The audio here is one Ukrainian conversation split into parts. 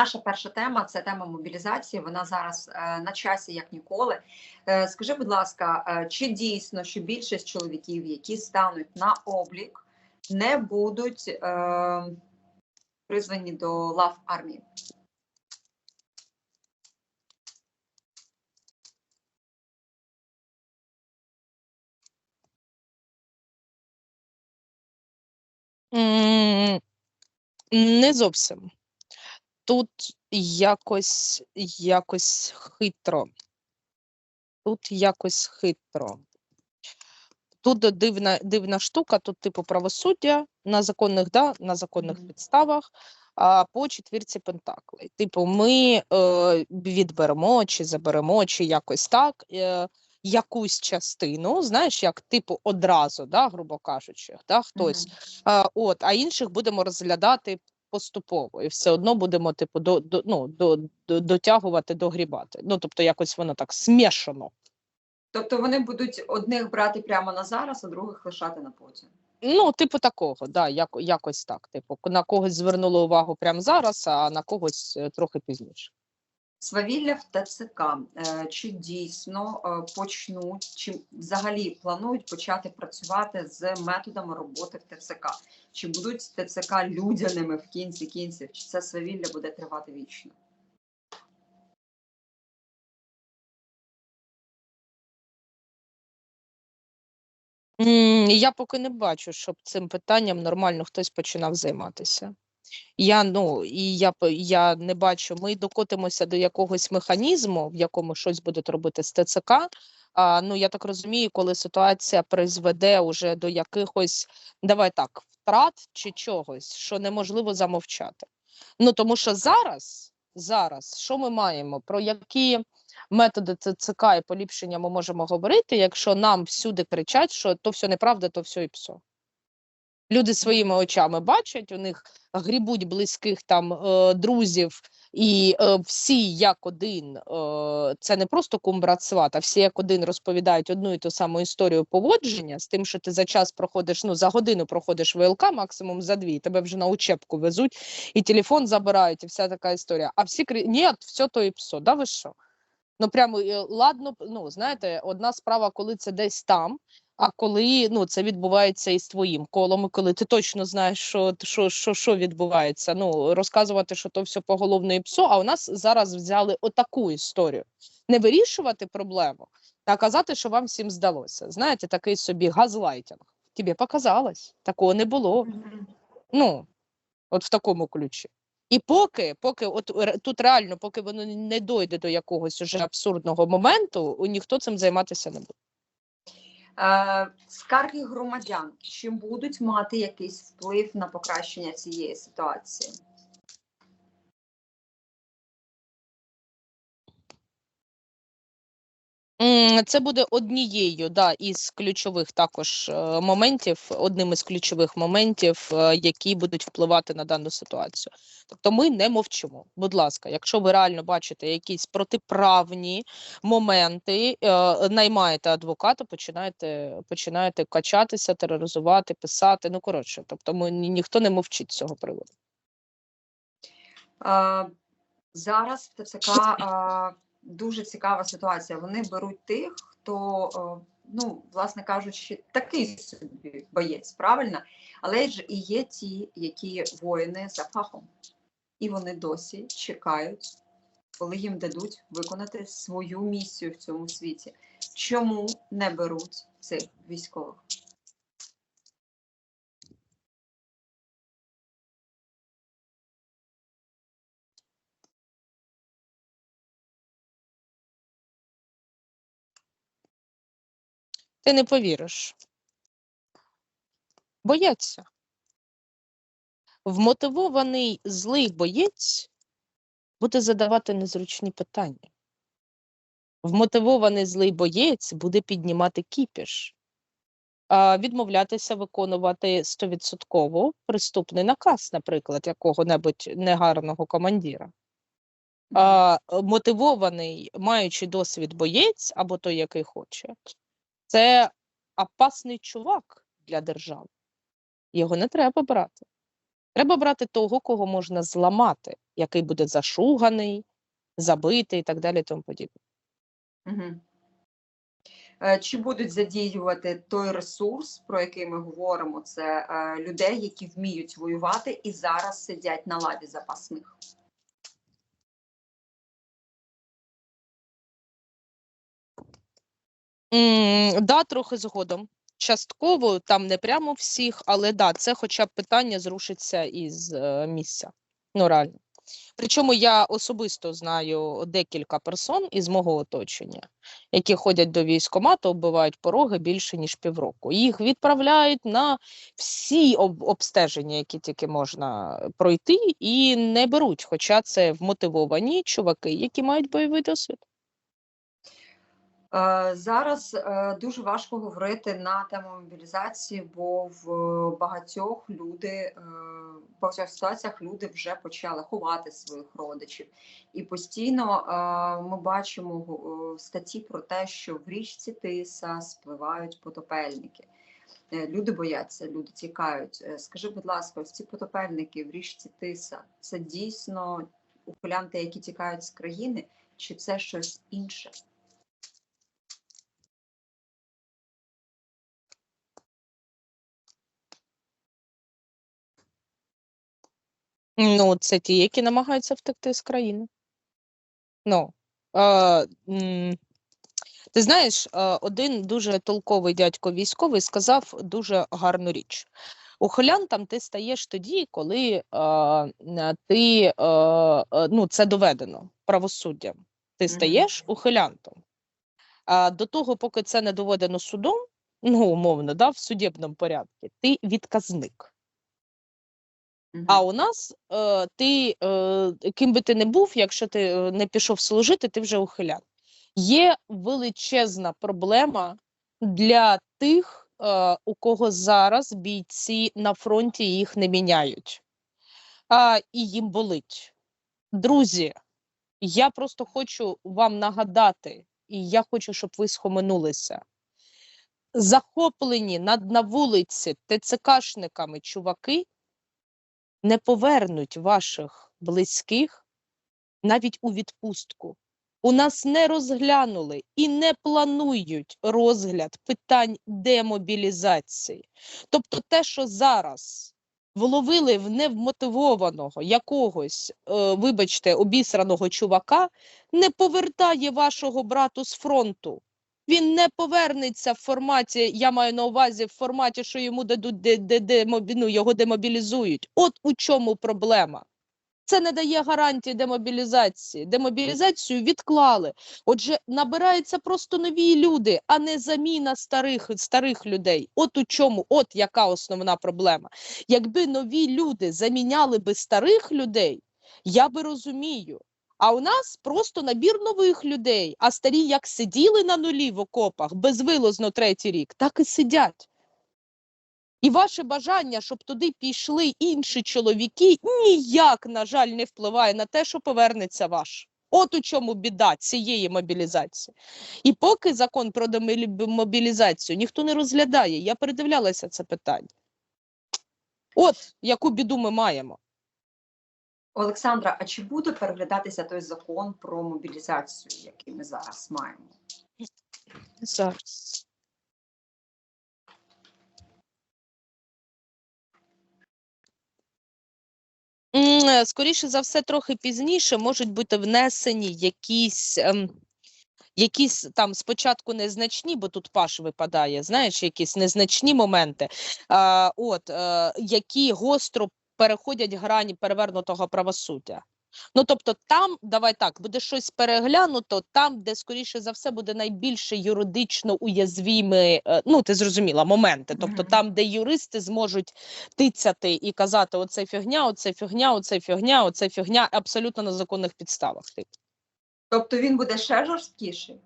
наша перша тема це тема мобілізації. Вона зараз е, на часі як ніколи. Е, скажи, будь ласка, е, чи дійсно що більшість чоловіків, які стануть на облік, не будуть е, призвані до лав армії? Не зовсім. Тут якось, якось хитро. Тут якось хитро. Тут дивна, дивна штука, тут типу правосуддя на законних, да, на законних підставах, а по четвірці Пентаклей. Типу, ми е, відберемо чи заберемо, чи якось так. Е, Якусь частину, знаєш, як типу одразу, да, грубо кажучи, да, хтось Мгм. а, от, а інших будемо розглядати поступово, і все одно будемо, типу, до, до, ну, до, до, дотягувати, догрібати. Ну, тобто, якось воно так смішано. Тобто вони будуть одних брати прямо на зараз, а других лишати на потім. Ну, типу, такого, да, як, якось так. Типу, на когось звернули увагу прямо зараз, а на когось е, трохи пізніше. Свавілля в ТЦК. Е, Чи дійсно е, почнуть, чи взагалі планують почати працювати з методами роботи в ТЦК? Чи будуть ТЦК людяними в кінці кінців? Чи це свавілля буде тривати вічно? Я поки не бачу, щоб цим питанням нормально хтось починав займатися. Я ну і я я не бачу. Ми докотимося до якогось механізму, в якому щось будуть робити з ТЦК. А, ну я так розумію, коли ситуація призведе уже до якихось, давай так, втрат чи чогось, що неможливо замовчати. Ну тому що зараз, зараз, що ми маємо? Про які методи ЦЦК і поліпшення ми можемо говорити, якщо нам всюди кричать, що то все неправда, то все і псо. Люди своїми очами бачать, у них грібуть близьких там е, друзів, і е, всі як один, е, це не просто кум а всі як один розповідають одну і ту саму історію поводження з тим, що ти за час проходиш, ну за годину проходиш ВЛК, максимум за дві, тебе вже на учебку везуть, і телефон забирають, і вся така історія. А всі кричать, ні, все то і псо, да ви що? Ну прямо ладно, ну знаєте, одна справа, коли це десь там. А коли ну це відбувається із твоїм колом, коли ти точно знаєш, що що, що, що відбувається, ну розказувати, що то все поголовно і псо. А у нас зараз взяли отаку історію: не вирішувати проблему, а казати, що вам всім здалося. Знаєте, такий собі газлайтінг. Тобі показалось, такого не було. Ну от в такому ключі. І поки, поки от тут реально, поки воно не дойде до якогось уже абсурдного моменту, ніхто цим займатися не буде. Е, Скарги громадян чи будуть мати якийсь вплив на покращення цієї ситуації? Це буде однією да, із ключових також е, моментів, одним із ключових моментів, е, які будуть впливати на дану ситуацію. Тобто ми не мовчимо. Будь ласка, якщо ви реально бачите якісь протиправні моменти, е, наймаєте адвоката, починаєте, починаєте качатися, тероризувати, писати. Ну коротше, тобто ми ніхто не мовчить з цього приводу. Е, Зараз ТЦК е, дуже цікава ситуація. Вони беруть тих, хто, е, ну, власне кажучи, такий собі боєць, правильно? Але ж і є ті, які воїни за фахом, і вони досі чекають, коли їм дадуть виконати свою місію в цьому світі. Чому не беруть цих військових? Ти не повіриш. Бояться. Вмотивований злий боєць буде задавати незручні питання. Вмотивований злий боєць буде піднімати кіпіш, відмовлятися виконувати стовідсотково приступний наказ, наприклад, якого-небудь негарного командира. А, мотивований, маючи досвід боєць, або той, який хоче, це опасний чувак для держави. Його не треба брати. Треба брати того, кого можна зламати, який буде зашуганий, забитий і так далі. Тому подібне. Е, Чи будуть задіювати той ресурс, про який ми говоримо, це е, людей, які вміють воювати і зараз сидять на лаві запасних? Да, трохи згодом. Частково, там не прямо всіх, але да, це хоча б питання зрушиться із е, місця. Ну, реально. Причому я особисто знаю декілька персон із мого оточення, які ходять до військкомату, оббивають пороги більше ніж півроку. Їх відправляють на всі об- обстеження, які тільки можна пройти, і не беруть. Хоча це вмотивовані чуваки, які мають бойовий досвід. Е, Зараз е, дуже важко говорити на тему мобілізації, бо в багатьох люди е, в багатьох ситуаціях люди вже почали ховати своїх родичів, і постійно ми бачимо статті про те, що в річці Тиса спливають потопельники. Люди бояться, люди тікають. Скажи, будь ласка, ось ці потопельники в річці Тиса це дійсно ухилянти, які тікають з країни, чи це щось інше? Ну, це ті, які намагаються втекти з країни. Ну, е, м, ти знаєш, е, один дуже толковий дядько військовий сказав дуже гарну річ. Ухилянтом ти стаєш тоді, коли е, ти, е, е, ну, це доведено правосуддям. Ти стаєш ухилянтом. А до того, поки це не доведено судом, ну, умовно, да, в судебному порядку, ти відказник. А у нас е, ти, е, ким би ти не був, якщо ти е, не пішов служити, ти вже ухилян. Є величезна проблема для тих, е, у кого зараз бійці на фронті їх не міняють, а, і їм болить. Друзі, я просто хочу вам нагадати, і я хочу, щоб ви схоменулися. Захоплені над на вулиці ТЦКшниками чуваки не повернуть ваших близьких навіть у відпустку. У нас не розглянули і не планують розгляд питань демобілізації. Тобто, те, що зараз вловили в невмотивованого якогось, е, вибачте, обісраного чувака, не повертає вашого брату з фронту. Він не повернеться в форматі, я маю на увазі, в форматі, що йому дадуть де, де, де, ну, його демобілізують. От у чому проблема. Це не дає гарантії демобілізації. Демобілізацію відклали. Отже, набираються просто нові люди, а не заміна старих, старих людей. От у чому, от яка основна проблема. Якби нові люди заміняли би старих людей, я би розумію. А у нас просто набір нових людей. А старі як сиділи на нулі в окопах безвилозно третій рік, так і сидять. І ваше бажання, щоб туди пішли інші чоловіки, ніяк, на жаль, не впливає на те, що повернеться ваш. От у чому біда цієї мобілізації. І поки закон про демобілі- мобілізацію ніхто не розглядає, я передивлялася це питання. От яку біду ми маємо. Олександра, а чи буде переглядатися той закон про мобілізацію, який ми зараз маємо? Зараз. Е, Скоріше за все, трохи пізніше можуть бути внесені якісь, ем, якісь там спочатку незначні, бо тут паш випадає, знаєш, якісь незначні моменти, от, е, які гостро переходять грані перевернутого правосуддя. Ну, тобто, там, давай так, буде щось переглянуто, там, де, скоріше за все, буде найбільше юридично уязвімі, е, ну, ти зрозуміла, моменти. Тобто, там, де юристи зможуть тицяти і казати: оце фігня, оце фігня, оце фігня, оце фігня, абсолютно на законних підставах. Тобто він буде ще жорсткіший?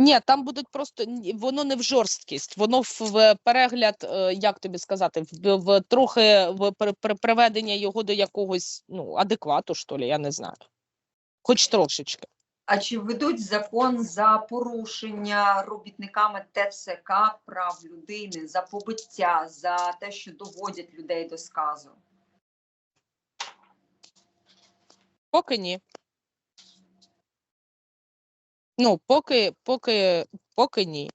Ні, там будуть просто воно не в жорсткість, воно в, перегляд, е, як тобі сказати, в, в трохи в при, при, приведення його до якогось ну адеквату, що лі, я не знаю. Хоч трошечки. А чи введуть закон за порушення робітниками ТЦК прав людини, за побиття, за те, що доводять людей до сказу? Поки ні. Ну, поки, поки, поки ні.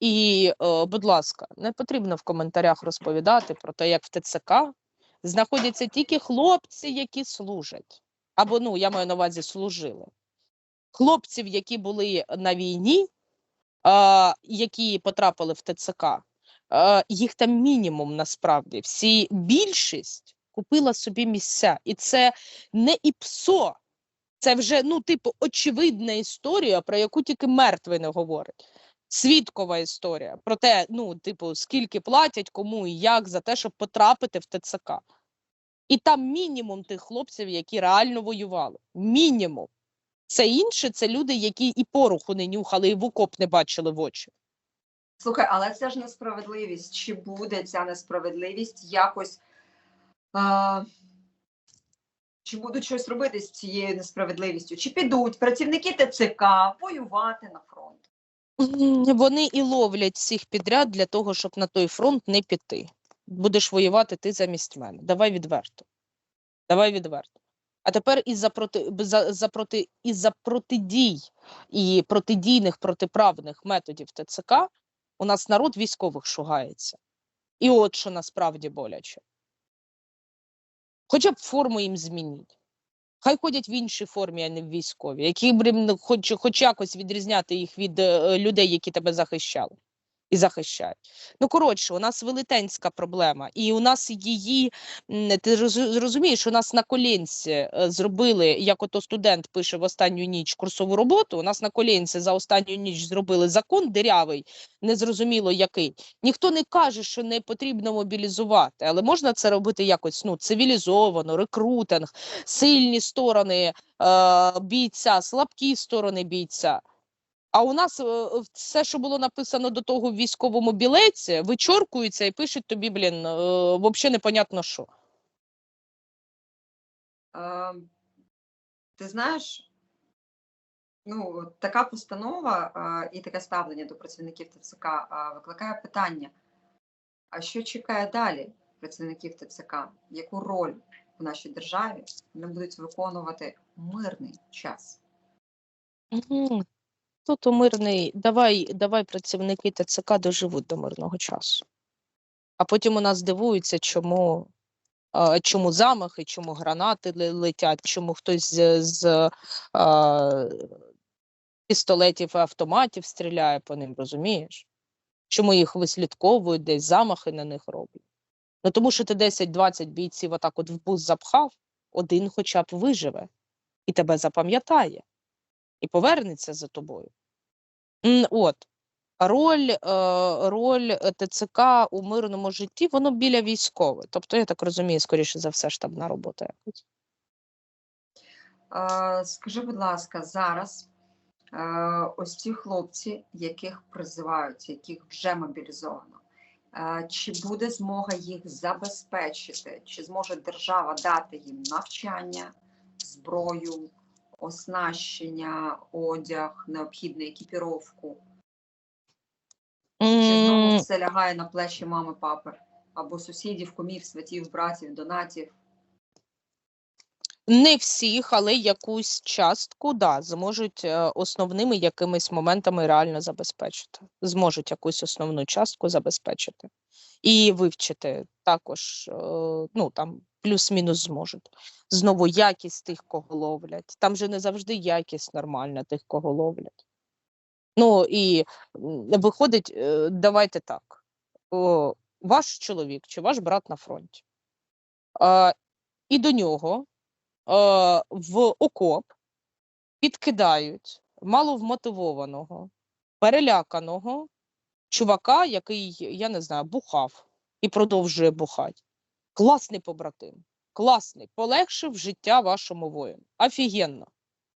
І, е, будь ласка, не потрібно в коментарях розповідати про те, як в ТЦК знаходяться тільки хлопці, які служать. Або, ну, я маю на увазі, служили. Хлопців, які були на війні, е, які потрапили в ТЦК, е, їх там мінімум насправді. Всі більшість купила собі місця. І це не ІПСО, це вже, ну, типу, очевидна історія, про яку тільки мертвий не говорить. Свідкова історія про те, ну, типу, скільки платять, кому і як за те, щоб потрапити в ТЦК. І там мінімум тих хлопців, які реально воювали. Мінімум. Це інше, це люди, які і пороху не нюхали, і в окоп не бачили в очі. Слухай, але це ж несправедливість. Чи буде ця несправедливість якось? А, чи будуть щось робити з цією несправедливістю? Чи підуть працівники ТЦК воювати на фронт? Вони і ловлять всіх підряд для того, щоб на той фронт не піти. Будеш воювати ти замість мене. Давай відверто. Давай відверто. А тепер із-за проти, за, за проти, із-за протидій і протидійних протиправних методів ТЦК у нас народ військових шугається. І от що насправді боляче. Хоча б форму їм змініть. Хай ходять в іншій формі, а не в військовій, які б хоч, хоч якось відрізняти їх від е, людей, які тебе захищали і захищають. Ну, коротше, у нас велетенська проблема, і у нас її, ти роз- розумієш, у нас на колінці е, зробили, як ото студент пише в останню ніч курсову роботу, у нас на колінці за останню ніч зробили закон дирявий, незрозуміло який. Ніхто не каже, що не потрібно мобілізувати, але можна це робити якось ну, цивілізовано, рекрутинг, сильні сторони е, бійця, слабкі сторони бійця. А у нас е, все, що було написано до того в військовому білеці, вичоркується і пишуть тобі, блін, е, взагалі непонятно що. Е, ти знаєш, ну, така постанова е, і таке ставлення до працівників ТЦК е, викликає питання: а що чекає далі працівників ТЦК? Яку роль в нашій державі вони будуть виконувати мирний час? Мгм. Тут у мирний, давай, давай працівники ТЦК доживуть до мирного часу. А потім у нас дивуються, чому, чому замахи, чому гранати летять, чому хтось з, з е, пістолетів і автоматів стріляє по ним, розумієш? Чому їх вислідковують, десь замахи на них роблять? Ну тому що ти 10-20 бійців отак от в бус запхав, один хоча б виживе і тебе запам'ятає, і повернеться за тобою. От. Роль, е, роль е, ТЦК у мирному житті, воно біля військової. Тобто, я так розумію, скоріше за все, штабна робота якась. Е, Скажи, будь ласка, зараз е, ось ці хлопці, яких призивають, яких вже мобілізовано, чи буде змога їх забезпечити? Чи зможе держава дати їм навчання, зброю, оснащення, одяг, необхідну екіпіровку? Чи знову все лягає на плечі мами, папи або сусідів, кумів, сватів, братів, донатів? Не всіх, але якусь частку, да, зможуть е, основними якимись моментами реально забезпечити. Зможуть якусь основну частку забезпечити. І вивчити також, е, ну там плюс-мінус зможуть. Знову якість тих, кого ловлять. Там же не завжди якість нормальна тих, кого ловлять. Ну і виходить, е, давайте так. О, ваш чоловік чи ваш брат на фронті. Е, і до нього е, в окоп підкидають маловмотивованого, переляканого чувака, який, я не знаю, бухав і продовжує бухати. Класний побратим, класний, полегшив життя вашому воїну. Офігенно.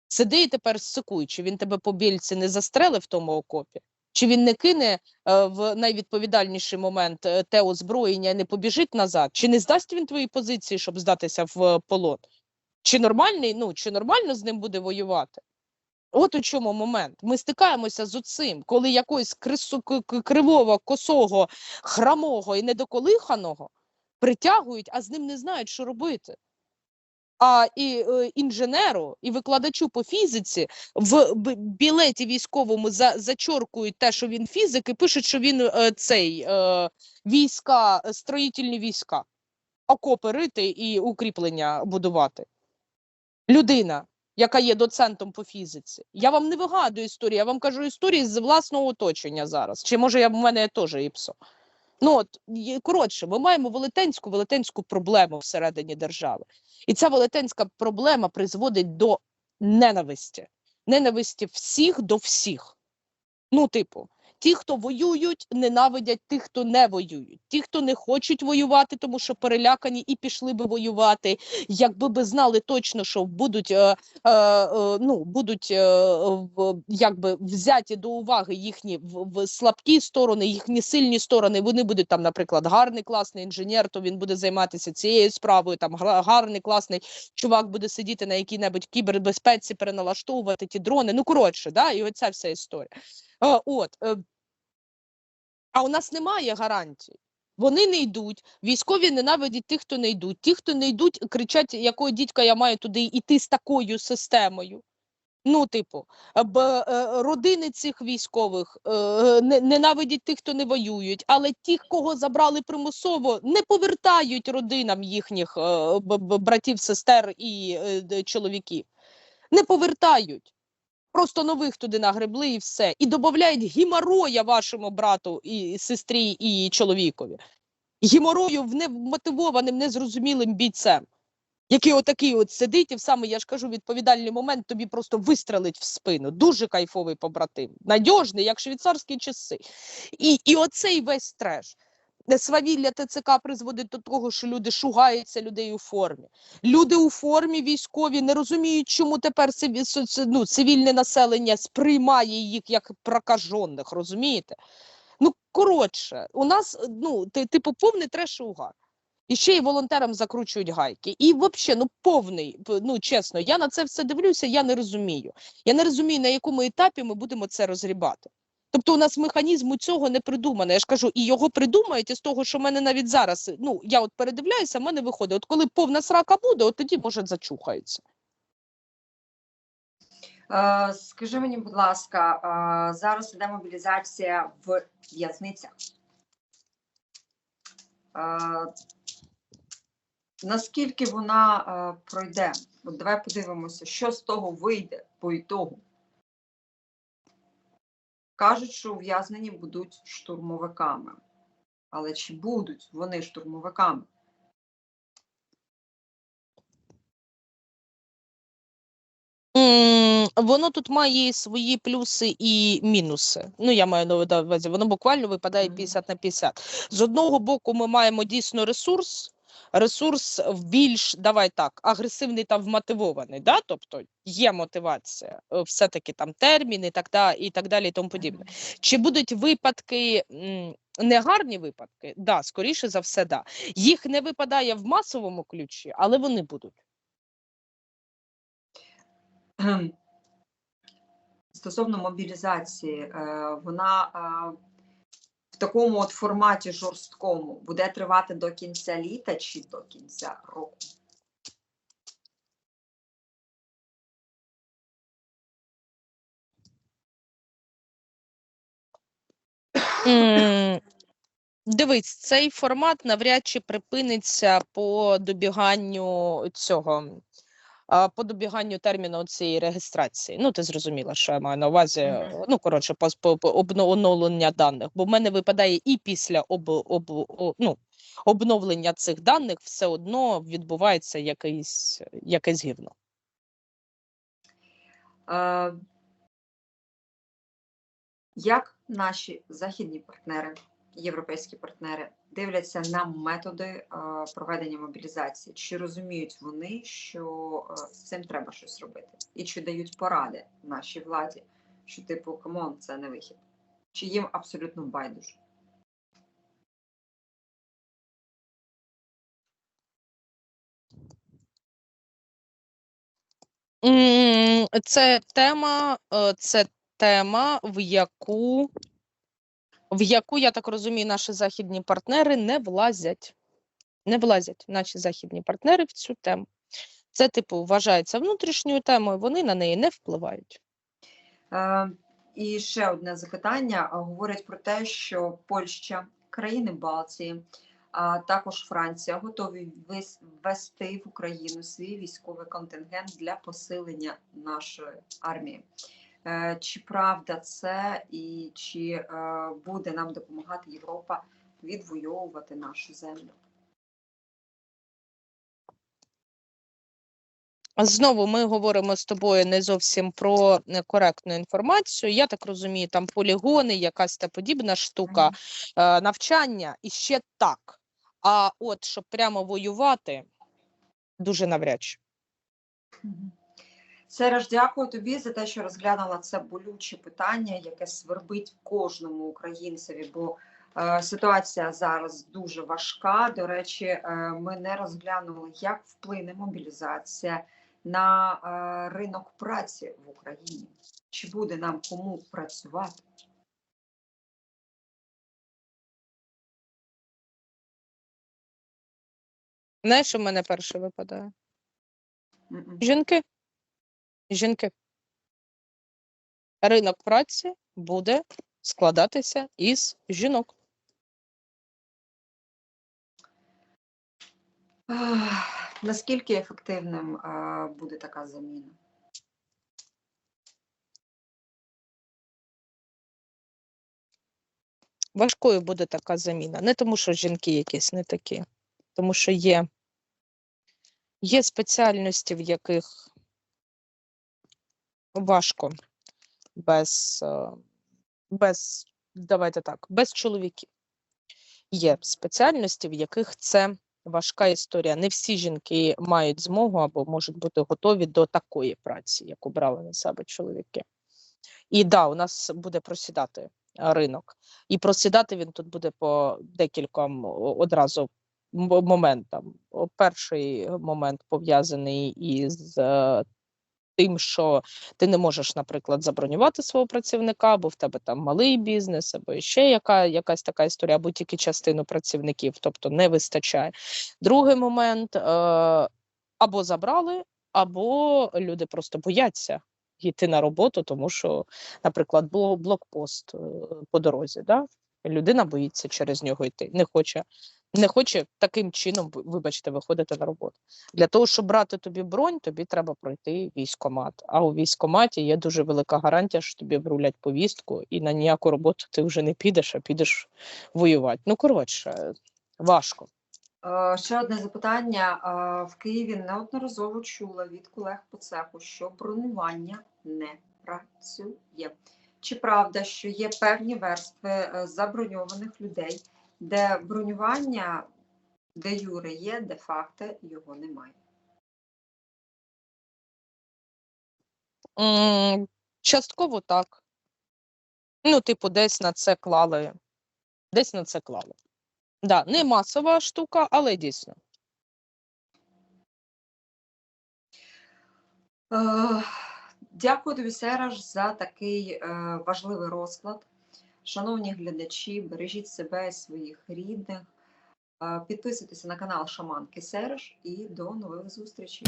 Сиди і тепер сикуй, чи він тебе по більці не застрелив в тому окопі, чи він не кине е, в найвідповідальніший момент е, те озброєння і не побіжить назад, чи не здасть він твої позиції, щоб здатися в е, полон? Чи нормальний, ну чи нормально з ним буде воювати? От у чому момент. Ми стикаємося з оцим, коли якогось крису, кривого, косого, храмого і недоколиханого притягують, а з ним не знають, що робити. А і е, інженеру і викладачу по фізиці в білеті військовому за, зачоркують те, що він фізик, і пишуть, що він е, цей е, війська, е, строїтельні війська, окопи рити і укріплення будувати. Людина, яка є доцентом по фізиці. Я вам не вигадую історії, я вам кажу історії з власного оточення зараз. Чи може я в мене теж іпсо? Ну от коротше, ми маємо велетенську велетенську проблему всередині держави, і ця велетенська проблема призводить до ненависті, ненависті всіх до всіх. Ну, типу, ті, хто воюють, ненавидять тих, хто не воюють. Ті, хто не хочуть воювати, тому що перелякані і пішли би воювати, якби би знали точно, що будуть, е, е, е, ну, будуть е, в, якби взяті до уваги їхні в, в слабкі сторони, їхні сильні сторони. Вони будуть там, наприклад, гарний класний інженер, то він буде займатися цією справою. Там гарний класний чувак буде сидіти на якій-небудь кібербезпеці, переналаштовувати ті дрони. Ну коротше, да, і оця вся історія. Е, от, е, а у нас немає гарантій. Вони не йдуть, військові ненавидять тих, хто не йдуть. Ті, хто не йдуть, кричать, якого дідька я маю туди йти з такою системою. Ну, типу, б, е, родини цих військових е, ненавидять тих, хто не воюють, але ті, кого забрали примусово, не повертають родинам їхніх е, братів, сестер і чоловіків. Не повертають. Просто нових туди нагребли і все. І додають гімороя вашому брату і сестрі і чоловікові. Гіморою в невмотивованим, незрозумілим бійцем, який отакий от сидить і в саме, я ж кажу, відповідальний момент тобі просто вистрелить в спину. Дуже кайфовий побратим, надіжний, як швейцарські часи. І, і оцей весь треш. Свавілля ТЦК призводить до того, що люди шугаються людей у формі. Люди у формі військові не розуміють, чому тепер ну, цивільне населення сприймає їх як прокажених, розумієте? Ну, коротше, у нас ну, типу повний треш угар. І ще й волонтерам закручують гайки. І взагалі, ну повний, ну чесно, я на це все дивлюся, я не розумію. Я не розумію, на якому етапі ми будемо це розгрібати. Тобто у нас механізму цього не придумано. Я ж кажу, і його придумають із того, що в мене навіть зараз, ну я от передивляюся, в мене виходить. От коли повна срака буде, от тоді може зачухаються. Е, Скажи мені, будь ласка, е, зараз іде мобілізація в в'язницях. Е, Наскільки вона пройде? От давай подивимося, що з того вийде по ітогу. Кажуть, що ув'язнені будуть штурмовиками. Але чи будуть вони штурмовиками? Воно тут має і свої плюси і мінуси. Ну, я маю на увазі, воно буквально випадає 50 на 50. З одного боку, ми маємо дійсно ресурс. Ресурс в більш давай так, агресивний та вмотивований. Да? Тобто є мотивація, е, все-таки там терміни і так, да, і так далі, і тому подібне. Чи будуть випадки, негарні випадки? Да, скоріше за все, да. Їх не випадає в масовому ключі, але вони будуть. Стосовно мобілізації, е, вона е, такому от форматі жорсткому буде тривати до кінця літа чи до кінця року? Дивись, цей формат навряд чи припиниться по добіганню цього, по добіганню терміну цієї реєстрації. Ну, ти зрозуміла, що я маю на увазі. Мгм. е, Ну, коротше, по, по, по обно- даних, бо в мене випадає і після об, об, о- ну, обновлення цих даних все одно відбувається якийсь, якесь гівно. Як наші західні партнери, європейські партнери дивляться на методи е, проведення мобілізації? Чи розуміють вони, що е, з цим треба щось робити? І чи дають поради нашій владі, що типу камон, це не вихід? Чи їм абсолютно байдуже? Це тема, е, це тема, в яку, в яку, я так розумію, наші західні партнери не влазять. Не влазять наші західні партнери в цю тему. Це, типу, вважається внутрішньою темою, вони на неї не впливають. Е, І ще одне запитання. Говорять про те, що Польща, країни Балтії, а також Франція готові ввести в Україну свій військовий контингент для посилення нашої армії. Е, Чи правда це і чи е, буде нам допомагати Європа відвоювати нашу землю? Знову ми говоримо з тобою не зовсім про е, коректну інформацію. Я так розумію, там полігони, якась та подібна штука, навчання і ще так. А от щоб прямо воювати, дуже навряд чи. Сереж, дякую тобі за те, що розглянула це болюче питання, яке свербить кожному українцеві, бо е, ситуація зараз дуже важка. До речі, е, ми не розглянули, як вплине мобілізація на е, ринок праці в Україні. Чи буде нам кому працювати? Знаєш, що в мене перше випадає? Мгм. Жінки. Жінки. Ринок праці буде складатися із жінок. Наскільки ефективним буде така заміна? Важкою буде така заміна. Не тому, що жінки якісь не такі, тому що є, є спеціальності, в яких важко без, е, без, давайте так, без чоловіків. Є спеціальності, в яких це важка історія. Не всі жінки мають змогу або можуть бути готові до такої праці, яку брали на себе чоловіки. І да, у нас буде просідати ринок. І просідати він тут буде по декільком одразу моментам. Перший момент пов'язаний із е, тим, що ти не можеш, наприклад, забронювати свого працівника, або в тебе там малий бізнес, або ще яка, якась така історія, або тільки частину працівників, тобто не вистачає. Другий момент е, або забрали, або люди просто бояться йти на роботу, тому що, наприклад, блокпост е, по дорозі. Да? Людина боїться через нього йти, не хоче. Не хоче таким чином, вибачте, виходити на роботу. Для того, щоб брати тобі бронь, тобі треба пройти військомат. А у військоматі є дуже велика гарантія, що тобі врулять повістку, і на ніяку роботу ти вже не підеш, а підеш воювати. Ну, коротше, важко. Е, Ще одне запитання. Е, В Києві неодноразово чула від колег по цеху, що бронювання не працює. Чи правда, що є певні верстви е, заброньованих людей, де бронювання де юре є, де факто його немає? М, Частково так. Ну, типу, десь на це клали. Десь на це клали. Да, не масова штука, але дійсно. Е, Дякую тобі, Сераж, за такий е, важливий розклад. Шановні глядачі, бережіть себе і своїх рідних. Е, Підписуйтеся на канал Шаманки Сереж і до нових зустрічей.